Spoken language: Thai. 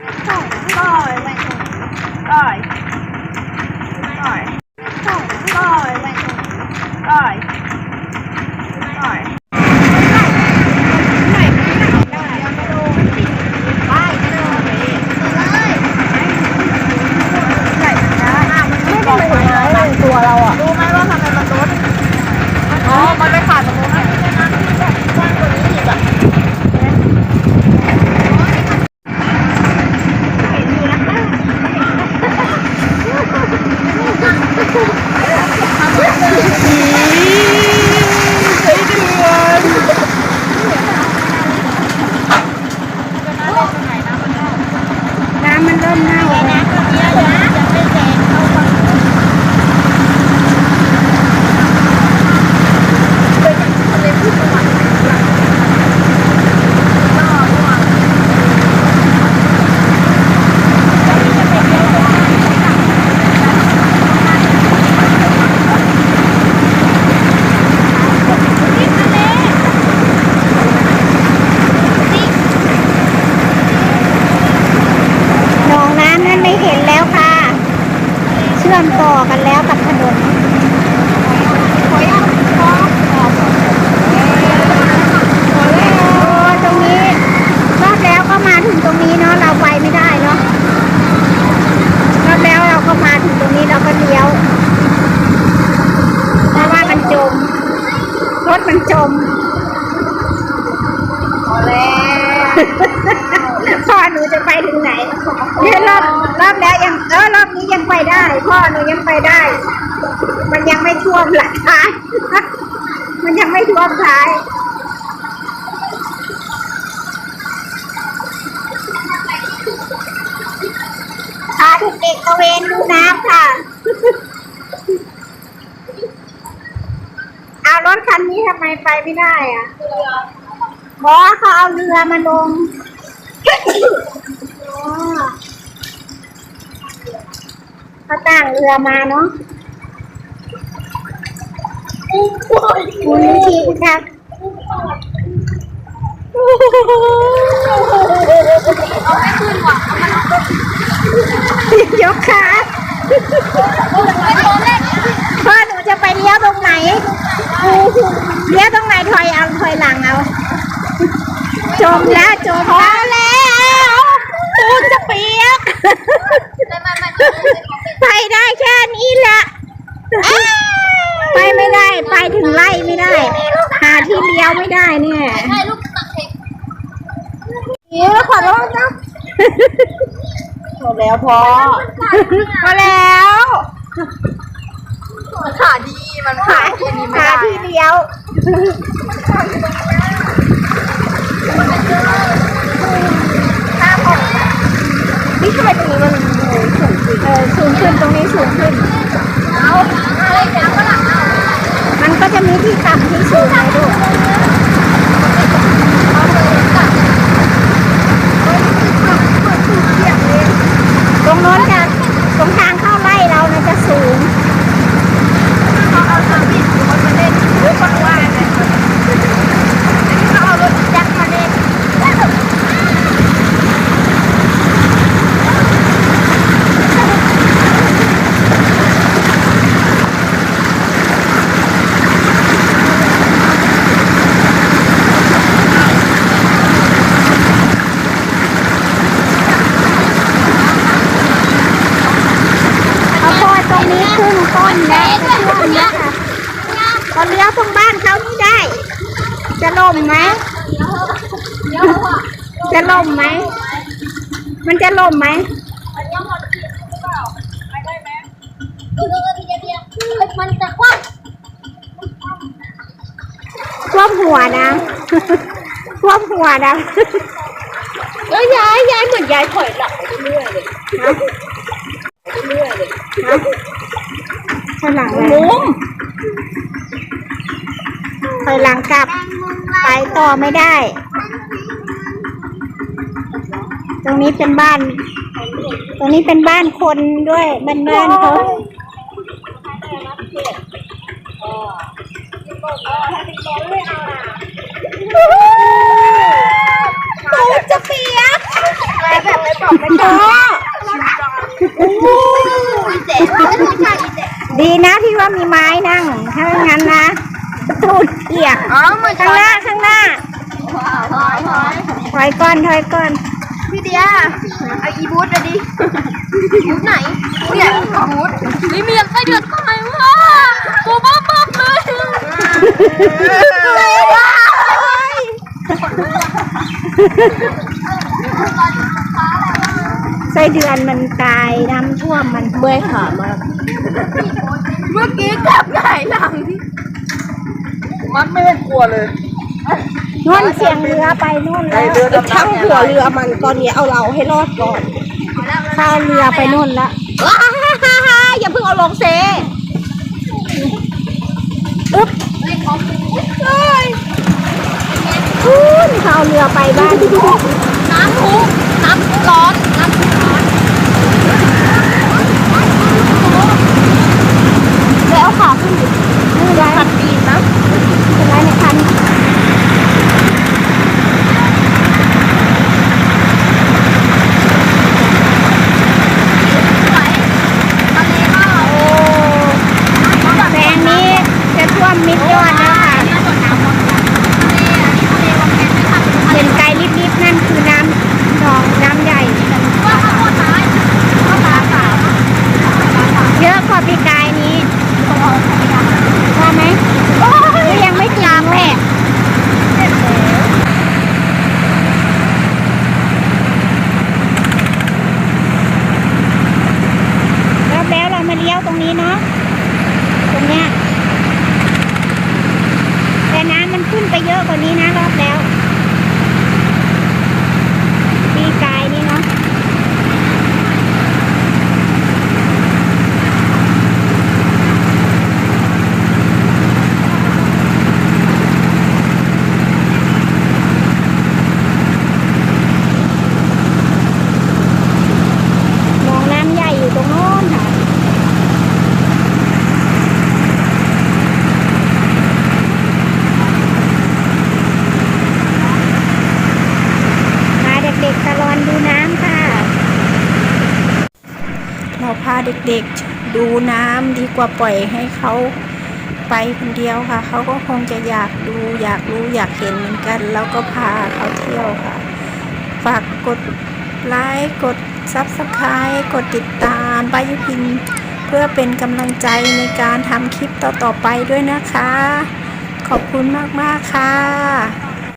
ก้อยก้อยก้อยก้อยก้อยก้อยตัวเราอะ รู้ไหมว่าทำไมมันลดอ๋อ มันไปขาดตรงนู้นนะน้ำที่แบบกว้างกว่านี้อีกอะ น้ำมันเริ่มเน่าแล้ว หนองน้ำนั้นไม่เห็นแล้วค่ะ เชื่อมต่อกันแล้วกับถนนโอ้ตรงนี้รอบแล้วก็มาถึงตรงนี้เนาะเราไปไม่ได้เนาะรอบแล้วเราก็มาถึงตรงนี้เราก็เลี้ยวเพราะว่ามันจม รถมันจม พ่อหนูจะไปถึงไหนเนี่ยรอบรอบแล้วยังเออรอบนี้ยังไปได้ พ่อหนูยังไปได้ มันยังไม่ท่วมหลังท้ายมันยังไม่ท่วมท้ายพาเด็กๆตระเวนดูน้ำค่ะ เอารถคันนี้ทำไมไปไม่ได้อะ บอสเขาเอาเรือมาลงอ๋อเขาตั้งเรือมาเนาะมูลนิธิพิทักษ์ยกขาพ่อหนูจะไปเลี้ยวตรงไหนเลี้ยวตรงไหนถอยเอาถอยหลังเอา จมแล้วจมแล้วตูนจะเปียกไปได้แค่นี้แหละไปไม่ได้ไปถึงไล่ไม่ได้ หาที่เลี้ยวไม่ได้เนี่ยใช่ลูกตักเค้กเดี๋ยวขอโทษนะหมดแล้วพอพอแล้วมันขาดีมันขาแค่นี้ไม่หาได้ที่เลี้ยว นี่ทำไม ตรงนี้มันสูงขึ้นเออสูงขึ้นตรงนี้สูงขึ้น เอาอะไรน้ำฝรั่งเอามันก็จะมีที่ต่ำที่สูงให้วยรงโน้นจะตรงทางเข้าไล่เรานะจะสูง เขาเอาสวิตช์รถมาเล่นหรือคนว่าไงเขาเอารถยักษ์มาเล่น ข้าวโพดตรงนี้ ครึ่งต้นแล้วจะท่วมแล้วค่ะพอเลี้ยวตรงบ้านเขานี่ได้ จะล่มไหมจะล่มไหม มันจะล่มไหมดูดูดูเดียวมันจะคว่ท่วมหัวนะท่วมหัวนะำแล้วย้ายย้ายเหมือนย้ายถอยหลังไปเรื่อยๆเลยเรื่อยๆเลย ถอยหลังเลยมุมถอยหลังกลับ ไปต่อไม่ได้ ตรงนี้เป็นบ้าน ตรงนี้เป็นบ้านคนด้วยบ้านบ้านเขาตูจะเปียกไปแบบเลยบอกไม่ได้เจ๊ไม่ใช่เจ๊ ดีนะที่ว่ามีไม้นั่ง ถ้าไม่งั้นนะตูดเปียกอ๋อมันข้างหน้าข้างหน้าถอยถอยถอยก่อนถอยก่อนพี่เดียไออีบูธอะดิบูธไหนเนี่ยบูธนี่มีไส้เดือดตายว่ะตัวบ้าบ้าเลยไส้เดือนมันตายน้ำท่วมมันเมื่อยขามาก เมื่อกี้กลับไงหลังมันไม่ได้กลัวเลย นู่นเสียงเรือไปนู่นแล้วเรือดำน้ำช่างหัวเรือมันตอนนี้เอาเราให้รอดก่อนเข้าเรือไปนู่นแล้วว้าฮ่าฮ่าอย่าเพิ่งเอาลงเซอึ๊บเฮ้ยนู่นเข้าเรือไปบ้าน น้ำพุน้ำร้อนน้ำพุร้อน แล้วเอาขาขึ้นดิ นี่ไร ขัดปีนนะ เป็นไรในคัน ไหลทะเลมากโอ้ แปลงนี้จะท่วมมิดยอดแล้วค่ะ นี่ส่วนน้ำวังทะเลอันนี้ทะเลวังแกนไม่ทำทะเล เห็นไกลลิบๆนั่นคือน้ำหนองน้ำใหญ่ ว่าข้าวโพดท้ายข้าวตาขาว เยอะกว่าปีกายนี้ว่าไหมก็ยังไม่ถึงแหละรอบแล้วเรามาเลี้ยวตรงนี้เนาะ ตรงเนี้ย แต่น้ำมันขึ้นไปเยอะกว่านี้นะรอบแล้ว ปีกายนี่เนาะ หนองน้ำใหญ่อยู่ตรงโน้นค่ะ มาเด็กๆตะลอนดูน้ำค่ะ เด็กๆดูน้ำดีกว่าปล่อยให้เขาไปคนเดียวค่ะ เขาก็คงจะอยากดูอยากรู้อยากเห็นเหมือนกัน แล้วก็พาเขาเที่ยวค่ะ ฝากกดไลค์กดซับสไคร b ์กดติดตามป้ายุพิน เพื่อเป็นกำลังใจในการทำคลิปต่อๆไปด้วยนะคะ ขอบคุณมากๆค่ะ